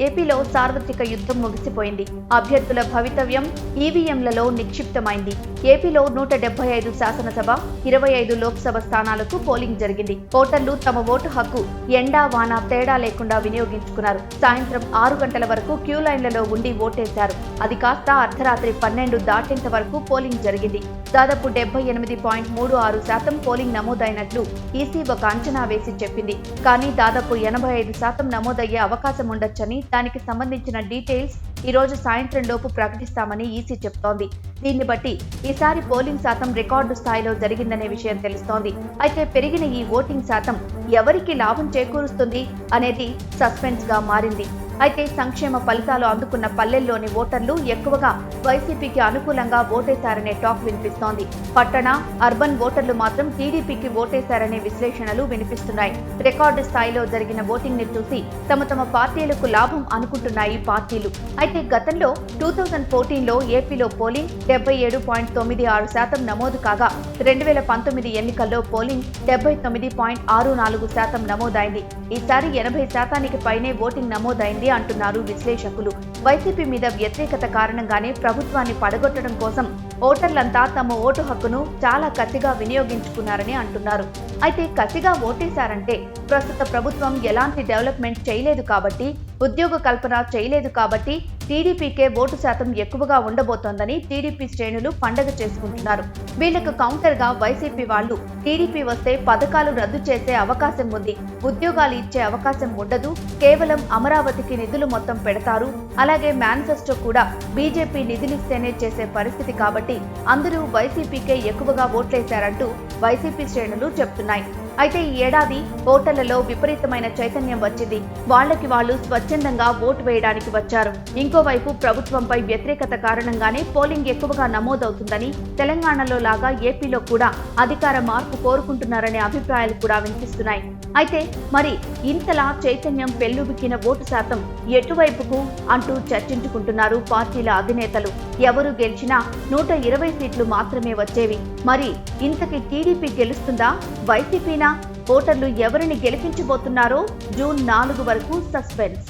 ఏపీలో సార్వత్రిక యుద్ధం ముగిసిపోయింది. అభ్యర్థుల భవితవ్యం ఈవీఎంలలో నిక్షిప్తమైంది. ఏపీలో నూట డెబ్బై ఐదు శాసనసభ ఇరవై ఐదు లోక్సభ స్థానాలకు పోలింగ్ జరిగింది. ఓటర్లు తమ ఓటు హక్కు ఎండా వాన తేడా లేకుండా వినియోగించుకున్నారు. సాయంత్రం ఆరు గంటల వరకు క్యూ లైన్లలో ఉండి ఓటేశారు. అది కాస్త అర్ధరాత్రి పన్నెండు దాటేంత వరకు పోలింగ్ జరిగింది. దాదాపు డెబ్బై ఎనిమిది పాయింట్ మూడు ఆరు శాతం పోలింగ్ నమోదైనట్లు ఈసీ ఒక అంచనా వేసి చెప్పింది. కానీ దాదాపు ఎనభై ఐదు శాతం నమోదయ్యే అవకాశం ఉండొచ్చని దానికి సంబంధించిన డీటెయిల్స్ ఈ రోజు సాయంత్రం లోపు ప్రకటిస్తామని ఈసీ చెప్తోంది. దీన్ని బట్టి ఈసారి పోలింగ్ శాతం రికార్డు స్థాయిలో జరిగిందనే విషయం తెలుస్తోంది. అయితే పెరిగిన ఈ ఓటింగ్ శాతం ఎవరికి లాభం చేకూరుస్తుంది అనేది సస్పెన్స్గా మారింది. అయితే సంక్షేమ ఫలితాలు అందుకున్న పల్లెల్లోని ఓటర్లు ఎక్కువగా వైసీపీకి అనుకూలంగా ఓటేశారనే టాక్ వినిపిస్తోంది. పట్టణ అర్బన్ ఓటర్లు మాత్రం టీడీపీకి ఓటేశారనే విశ్లేషణలు వినిపిస్తున్నాయి. రికార్డు స్థాయిలో జరిగిన ఓటింగ్ని చూసి తమ తమ పార్టీలకు లాభం అనుకుంటున్నాయి పార్టీలు. అయితే గతంలో టూ థౌజండ్ ఫోర్టీన్లో ఏపీలో పోలింగ్ డెబ్బై ఏడు పాయింట్ తొమ్మిది ఆరు శాతం నమోదు కాగా రెండు వేల పంతొమ్మిది ఎన్నికల్లో పోలింగ్ డెబ్బై తొమ్మిది పాయింట్ ఆరు నాలుగు శాతం నమోదైంది. ఈసారి ఎనభై శాతానికి పైనే ఓటింగ్ నమోదైంది అంటున్నారు విశ్లేషకులు. వైసీపీ మీద వ్యతిరేకత కారణంగానే ప్రభుత్వాన్ని పడగొట్టడం కోసం ఓటర్లంతా తమ ఓటు హక్కును చాలా కసిగా వినియోగించుకున్నారని అంటున్నారు. అయితే కసిగా ఓటేశారంటే ప్రస్తుత ప్రభుత్వం ఎలాంటి డెవలప్మెంట్ చేయలేదు కాబట్టి ఉద్యోగ కల్పన చేయలేదు కాబట్టి టీడీపీకే ఓటు శాతం ఎక్కువగా ఉండబోతోందని టీడీపీ శ్రేణులు పండగ చేసుకుంటున్నారు. వీళ్ళకు కౌంటర్గా వైసీపీ వాళ్ళు టీడీపీ వస్తే పథకాలు రద్దు చేసే అవకాశం ఉంది. ఉద్యోగాలు ఇచ్చే అవకాశం ఉండదు. కేవలం అమరావతికి నిధులు మొత్తం పెడతారు. అలాగే మేనిఫెస్టో కూడా బీజేపీ నిధులిస్తేనే చేసే పరిస్థితి కాబట్టి అందరూ వైసీపీకే ఎక్కువగా ఓట్లేశారంటూ వైసీపీ శ్రేణులు చెప్తున్నాయి. అయితే ఈ ఏడాది ఓటర్లలో విపరీతమైన చైతన్యం వచ్చింది. వాళ్ళకి వాళ్ళు స్వచ్ఛందంగా ఓటు వేయడానికి వచ్చారు. ఇంకోవైపు ప్రభుత్వంపై వ్యతిరేకత కారణంగానే పోలింగ్ ఎక్కువగా నమోదవుతుందని తెలంగాణలో లాగా ఏపీలో కూడా అధికార మార్పు కోరుకుంటున్నారనే అభిప్రాయాలు కూడా వినిపిస్తున్నాయి. అయితే మరి ఇంతలా చైతన్యం పెల్లుబికిన ఓటు శాతం ఎటువైపుకు అంటూ చర్చించుకుంటున్నారు పార్టీల అధినేతలు. ఎవరు గెలిచినా నూట ఇరవై సీట్లు మాత్రమే వచ్చేవి. మరి ఇంతకి టీడీపీ గెలుస్తుందా? వైసీపీనా? ఓటర్లు ఎవరిని గెలిపించబోతున్నారో జూన్ నాలుగు వరకు సస్పెన్స్.